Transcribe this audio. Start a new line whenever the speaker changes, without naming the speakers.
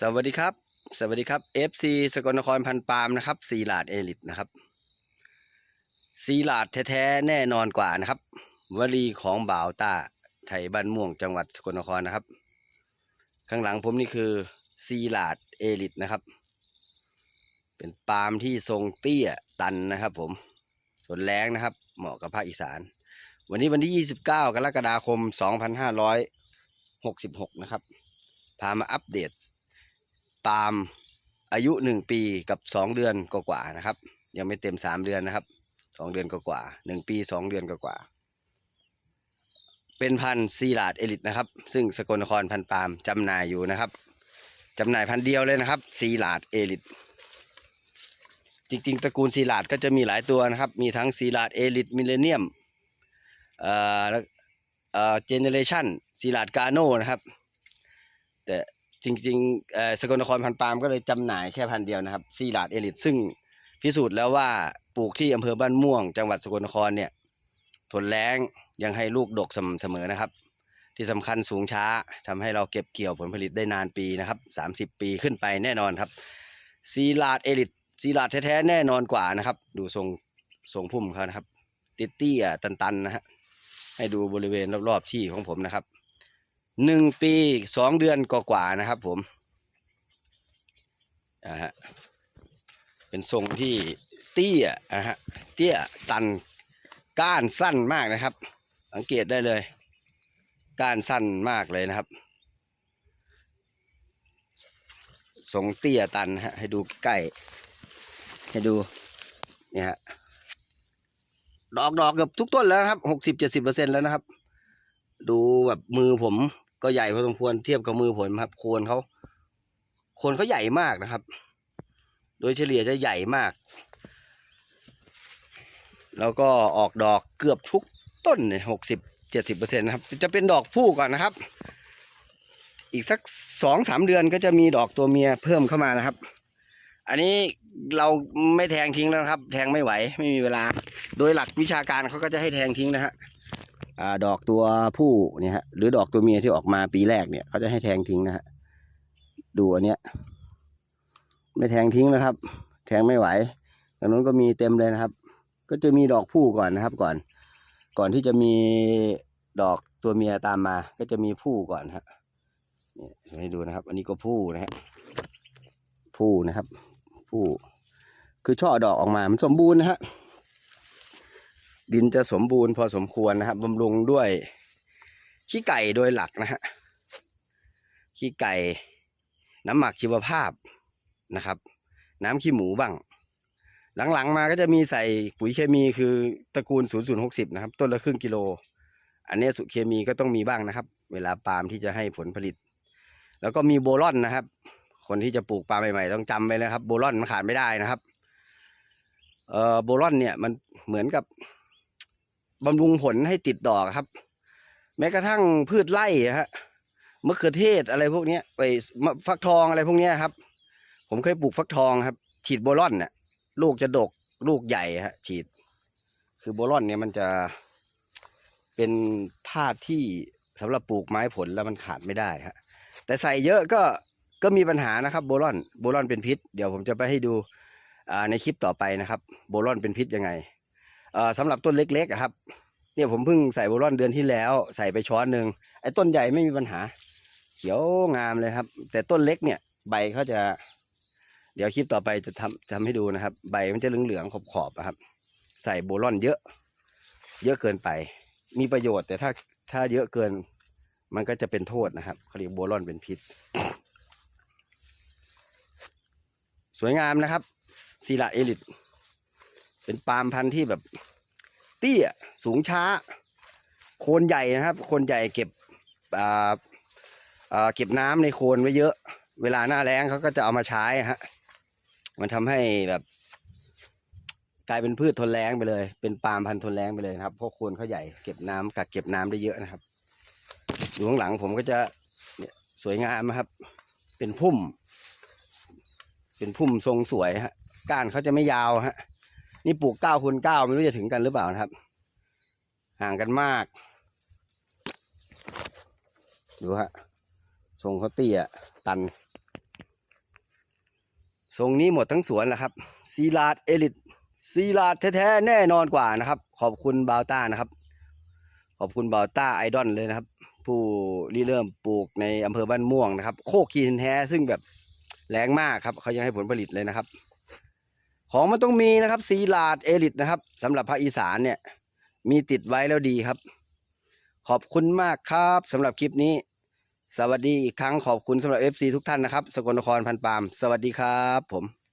สวัสดีครับ สวัสดีครับ FC สกลนครพันปามนะครับซีลาดเอลิทนะครับซีลาดแท้ๆแน่นอนกว่านะครับ วลีของบ่าวต้าไทยบ้านม่วงจังหวัดสกลนครนะครับ ข้างหลังผมนี่คือซีลาดเอลิทนะครับ เป็นปาล์มที่ทรงเตี้ยตันนะครับ ผมส่วนแรงนะครับ เหมาะกับภาคอีสาน วันนี้วันที่ 29 กรกฎาคม 2566 นะครับ พามาอัปเดต ปาล์มอายุหนึ่งปีกับสองเดือนกว่าๆนะครับ ยังไม่เต็มสามเดือนนะครับสองเดือนกว่าๆหนึ่งปีสองเดือนกว่าๆเป็นพันธุ์ซีลาดเอลิทนะครับ ซึ่งสกลนครพันธุ์ปาล์มจำหน่ายอยู่นะครับจำหน่ายพันธุ์เดียวเลยนะครับซีลาดเอลิทจริงๆตระกูลซีลาดก็จะมีหลายตัวนะครับ มีทั้งซีลาดเอลิทมิเลเนียมเอ่อเอ่อเจเนเรชันซีลาดกาโนนะครับ จริงๆเอ่อสกลนครพันธุ์ปาล์มก็เลยจำหน่ายแค่พันธุ์เดียวนะครับซีลาดเอลิทซึ่งพิสูจน์แล้วว่าปลูกที่อำเภอบ้านม่วง จังหวัดสกลนครเนี่ยทนแล้งยังให้ลูกดกสม่ำเสมอนะครับ ที่สำคัญสูงช้าทำให้เราเก็บเกี่ยวผลผลิตได้นานปีนะครับสามสิบปีขึ้นไปแน่นอนครับซีลาดเอลิทซีลาดแท้ๆแน่นอนกว่านะครับ ดูทรงทรงพุ่มเขานะครับ ติ๊ตี้ยๆตันๆนะฮะให้ดูบริเวณรอบๆที่ของผมนะครับ หนึ่งปีสองเดือนกว่าๆนะครับ ผมนะฮะเป็นทรงที่เตี้ยนะฮะเตี้ยตันก้านสั้นมากนะครับ สังเกตได้เลย ก้านสั้นมากเลยนะครับ ทรงเตี้ยตันฮะให้ดูใกล้ให้ดูเนี่ยฮะดอกดอกเกือบทุกต้นแล้วนะครับหกสิบเจ็ดสิบเปอร์เซ็นแล้วนะครับ ดูแบบมือผม ก็ใหญ่พอสมควรเทียบกับมือผมครับ โคนเขาโคนเขาใหญ่มากนะครับ โดยเฉลี่ยจะใหญ่มาก แล้วก็ออกดอกเกือบทุกต้นเนี่ยหกสิบเจ็ดสิบเปอร์เซ็นนะครับ จะเป็นดอกผู้ก่อนนะครับ อีกสักสองสามเดือนก็จะมีดอกตัวเมียเพิ่มเข้ามานะครับ อันนี้เราไม่แทงทิ้งแล้วครับ แทงไม่ไหวไม่มีเวลา โดยหลักวิชาการเขาก็จะให้แทงทิ้งนะฮะ ดอกตัวผู้เนี่ยฮะหรือดอกตัวเมียที่ออกมาปีแรกเนี่ยเขาจะให้แทงทิ้งนะฮะดูอันเนี้ยไม่แทงทิ้งนะครับ แทงไม่ไหวตรงนู้นก็มีเต็มเลยนะครับ ก็จะมีดอกผู้ก่อนนะครับก่อน ก่อนที่จะมีดอกตัวเมียตามมา ก็จะมีผู้ก่อนฮะเนี่ยให้ดูนะครับ อันนี้ก็ผู้นะฮะผู้นะครับ ผู้คือช่อดอกออกมามันสมบูรณ์นะฮะ ดินจะสมบูรณ์พอสมควรนะครับบำรุงด้วยขี้ไก่โดยหลักนะฮะขี้ไก่ น้ำหมักชีวภาพนะครับ น้ำขี้หมูบ้าง หลังๆมาก็จะมีใส่ปุ๋ยเคมีคือตระกูล 0060 นะครับ ต้นละครึ่งกิโล อันนี้สุเคมีก็ต้องมีบ้างนะครับ เวลาปาล์มที่จะให้ผลผลิต แล้วก็มีโบลอนนะครับ คนที่จะปลูกปาล์มใหม่ๆ ต้องจำไว้นะครับ โบลอนมันขาดไม่ได้นะครับเอ่อโบลอนเนี่ยมันเหมือนกับ บำรุงผลให้ติดดอกครับ แม้กระทั่งพืชไร่ฮะมะเขือเทศอะไรพวกนี้ไปฟักทองอะไรพวกนี้ครับ ผมเคยปลูกฟักทองครับ ฉีดโบลอนเนี่ยลูกจะดกลูกใหญ่ฮะ ฉีด คือโบลอนเนี่ยมันจะเป็นธาตุที่สำหรับปลูกไม้ผลแล้วมันขาดไม่ได้ฮะแต่ใส่เยอะก็ก็มีปัญหานะครับ โบลอนโบลอนเป็นพิษ เดี๋ยวผมจะไปให้ดูในคลิปต่อไปนะครับ โบลอนเป็นพิษยังไง สำหรับต้นเล็กๆครับ เนี่ยผมเพิ่งใส่โบลอนเดือนที่แล้ว ใส่ไปช้อนหนึ่งไอ้ต้นใหญ่ไม่มีปัญหา เขียวงามเลยครับ แต่ต้นเล็กเนี่ย ใบเขาจะ เดี๋ยวคลิปต่อไปจะทำทำให้ดูนะครับ ใบมันจะเหลืองๆขอบๆครับ ใส่โบลอนเยอะ เยอะเกินไป มีประโยชน์แต่ถ้าถ้าเยอะเกิน มันก็จะเป็นโทษนะครับเขาเรียกโบลอนเป็นพิษ สวยงามนะครับซีลาเอลิทเป็นปาล์มพันธุ์ที่แบบ เตี้ยสูงช้า โคนใหญ่นะครับ โคนใหญ่เก็บเก็บน้ำในโคนไว้เยอะ เวลาหน้าแล้งเขาก็จะเอามาใช้ฮะมันทำให้แบบกลายเป็นพืชทนแล้งไปเลย เป็นปาล์มพันธุ์ทนแล้งไปเลยนะครับ เพราะโคนเขาใหญ่เก็บน้ำกักเก็บน้ำได้เยอะนะครับ อยู่ข้างหลังผมก็จะเนี่ยสวยงามนะครับ เป็นพุ่ม เป็นพุ่มทรงสวยฮะ ก้านเขาจะไม่ยาวฮะ นี่ปลูกเก้าคูณเก้าไม่รู้จะถึงกันหรือเปล่านะครับ ห่างกันมาก ดูฮะทรงเขาเตี้ยตัน ทรงนี้หมดทั้งสวนแหละครับ ซีลาดเอลิทซีลาดแท้ๆแน่นอนกว่านะครับ ขอบคุณบาวต้านะครับ ขอบคุณบาวต้าไอดอลเลยนะครับ ผู้ริเริ่มปลูกในอำเภอบ้านม่วงนะครับ โคกคีนแท้ซึ่งแบบแรงมากครับ เขายังให้ผลผลิตเลยนะครับ ของมันต้องมีนะครับซีลาดเอลิทนะครับสำหรับภาคอีสานเนี่ย มีติดไว้แล้วดีครับ ขอบคุณมากครับสำหรับคลิปนี้ สวัสดีอีกครั้งขอบคุณสำหรับ FC ทุกท่านนะครับ สกลนครพันปาม สวัสดีครับผม